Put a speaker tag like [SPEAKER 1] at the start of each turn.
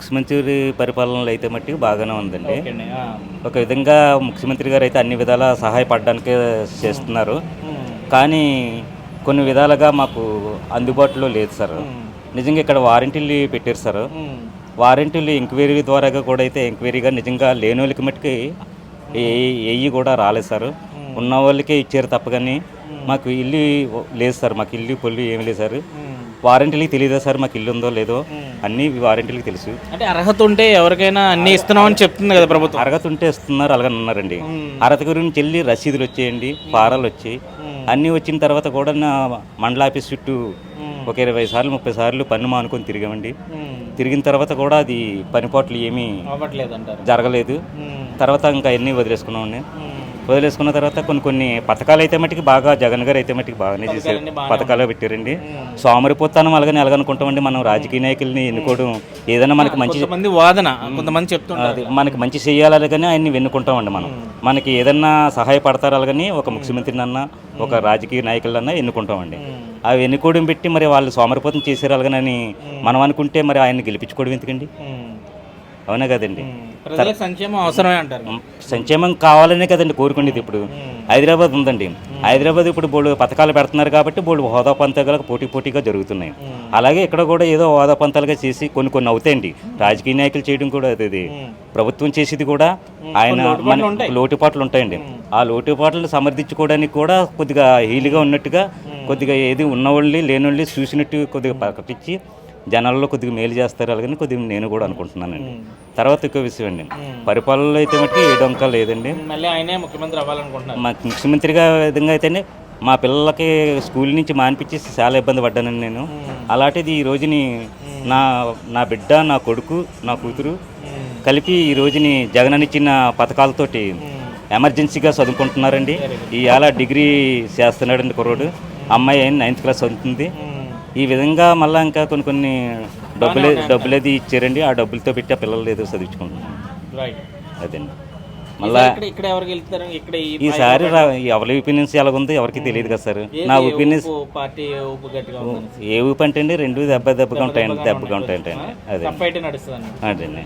[SPEAKER 1] ముఖ్యమంత్రి పరిపాలనలో అయితే మట్టి బాగానే ఉందండి. ఒక విధంగా ముఖ్యమంత్రి గారు అయితే అన్ని విధాలా సహాయపడడానికి చేస్తున్నారు. కానీ కొన్ని విధాలుగా మాకు అందుబాటులో లేదు సార్. నిజంగా ఇక్కడ వారంటీలు పెట్టారు సార్. వారంటీలు ఎంక్వైరీ ద్వారాగా కూడా అయితే ఎంక్వైరీగా నిజంగా లేని వాళ్ళకి మట్టుకి ఏవి కూడా రాలేదు సార్. ఉన్న వాళ్ళకే ఇచ్చారు తప్ప కానీ మాకు ఇల్లు లేదు సార్. మాకు ఇల్లు పొల్లు ఏమి లేదు సార్. వారంటీలకి తెలియదా సార్ మాకు ఇల్లు ఉందో లేదో అన్నీ వారంటీలకి తెలుసు
[SPEAKER 2] అంటే అర్హత ఉంటే ఎవరికైనా అన్ని ఇస్తున్నామని చెప్తుంది కదా ప్రభుత్వం
[SPEAKER 1] అర్హత ఉంటే ఇస్తున్నారు అలాగని అన్నారండి
[SPEAKER 2] మ్మ్.
[SPEAKER 1] అర్హత గురించి వెళ్ళి రసీదులు వచ్చేయండి ఫారాలు వచ్చాయి. అన్నీ వచ్చిన తర్వాత కూడా నా మండల ఆఫీస్ చుట్టూ. ఒక ఇరవై సార్లు ముప్పై సార్లు పన్ను మానుకొని తిరిగామండి. తిరిగిన తర్వాత కూడా అది పనిపాట్లు ఏమీ జరగలేదు. తర్వాత ఇంకా అన్నీ వదిలేసుకున్నామండి. వదిలేసుకున్న తర్వాత కొన్ని కొన్ని పథకాలు అయితే మట్టుకు బాగా జగన్ గారు అయితే మట్టుకు బాగానే చేశారు. పథకాలు పెట్టారండి. సోమరిపోతానం అలాగని ఎలాగనుకుంటామండి మనం రాజకీయ నాయకుల్ని ఎన్నుకోవడం. ఏదైనా మనకి మంచి
[SPEAKER 2] వాదన కొంతమంది
[SPEAKER 1] అది మనకి మంచి చేయాలని కానీ ఆయన్ని వెన్నుకుంటామండి మనం. మనకి ఏదన్నా సహాయపడతారు అలాగని ఒక ముఖ్యమంత్రినన్నా ఒక రాజకీయ నాయకులన్నా ఎన్నుకుంటామండి. అవి ఎన్నుకోవడం పెట్టి మరి వాళ్ళు సోమరిపోతం అలాగని మనం అనుకుంటే మరి ఆయన్ని గెలిపించుకోవడం ఎందుకండి. అవునా కదండి.
[SPEAKER 2] ప్రజలకు సంక్షేమం అవసరమే అంటారు.
[SPEAKER 1] సంక్షేమం కావాలనే కదండి కోరుకునేది ఇప్పుడు. హైదరాబాద్ ఉందండి. హైదరాబాద్ ఇప్పుడు బోడు పథకాలు పెడుతున్నారు కాబట్టి బోడు హోదా పంతాలకు పోటీ పోటీగా జరుగుతున్నాయి. అలాగే ఇక్కడ కూడా ఏదో హోదా పంతాలుగా చేసి కొన్ని కొన్ని అవుతాయండి. రాజకీయ నాయకులు చేయడం కూడా అది. ప్రభుత్వం చేసేది కూడా ఆయన మన లోటుపాట్లు ఉంటాయండి. ఆ లోటుపాట్లను సమర్థించుకోవడానికి కూడా కొద్దిగా హీలుగా ఉన్నట్టుగా కొద్దిగా ఏది ఉన్నవాళ్ళని లేనోళ్ళని చూసినట్టు కొద్దిగా ప్రకటించి జనాల్లో కొద్దిగా మేలు చేస్తారు అలాగని కొద్దిగా నేను కూడా అనుకుంటున్నానండి. తర్వాత ఇంకో విషయం అండి. పరిపాలనలో అయితే మటుకు ఏ డొంక లేదండి.
[SPEAKER 2] మళ్ళీ ఆయనే ముఖ్యమంత్రి అవ్వాలనుకుంటున్నారు.
[SPEAKER 1] మా ముఖ్యమంత్రిగా విధంగా అయితేనే మా పిల్లలకి స్కూల్ నుంచి మానిపించి చాలా ఇబ్బంది పడ్డానండి నేను. అలాంటిది ఈ రోజుని నా నా బిడ్డ నా కొడుకు నా కూతురు కలిపి ఈ రోజుని జగన్ ఇచ్చిన పథకాలతోటి ఎమర్జెన్సీగా చదువుకుంటున్నారండి. ఇవాళ డిగ్రీ చేస్తున్నాడండి కుర్రోడు. అమ్మాయి నైన్త్ క్లాస్ చదువుతుంది. ఈ విధంగా మళ్ళీ ఇంకా కొన్ని కొన్ని డబ్బులు డబ్బులు అది ఇచ్చారండి ఆ డబ్బులతో పెట్టి ఆ పిల్లలు ఏదో చదివించుకుంటున్నాం
[SPEAKER 2] రైట్
[SPEAKER 1] అదండి. మళ్ళా
[SPEAKER 2] ఇక్కడ ఇక్కడ ఎవరికి వెళ్తారు ఇక్కడ ఈ
[SPEAKER 1] ఈసారి ఎవరి ఒపీనియన్స్ ఎలాగుందో ఎవరికి తెలియదు కదా సార్. నా ఒపీనియన్స్
[SPEAKER 2] పార్టీ
[SPEAKER 1] ఏ ఊపి అంటే అండి? రెండు దెబ్బ దెబ్బగా ఉంటాయండి దెబ్బగా ఉంటాయండి. అదే అదండి.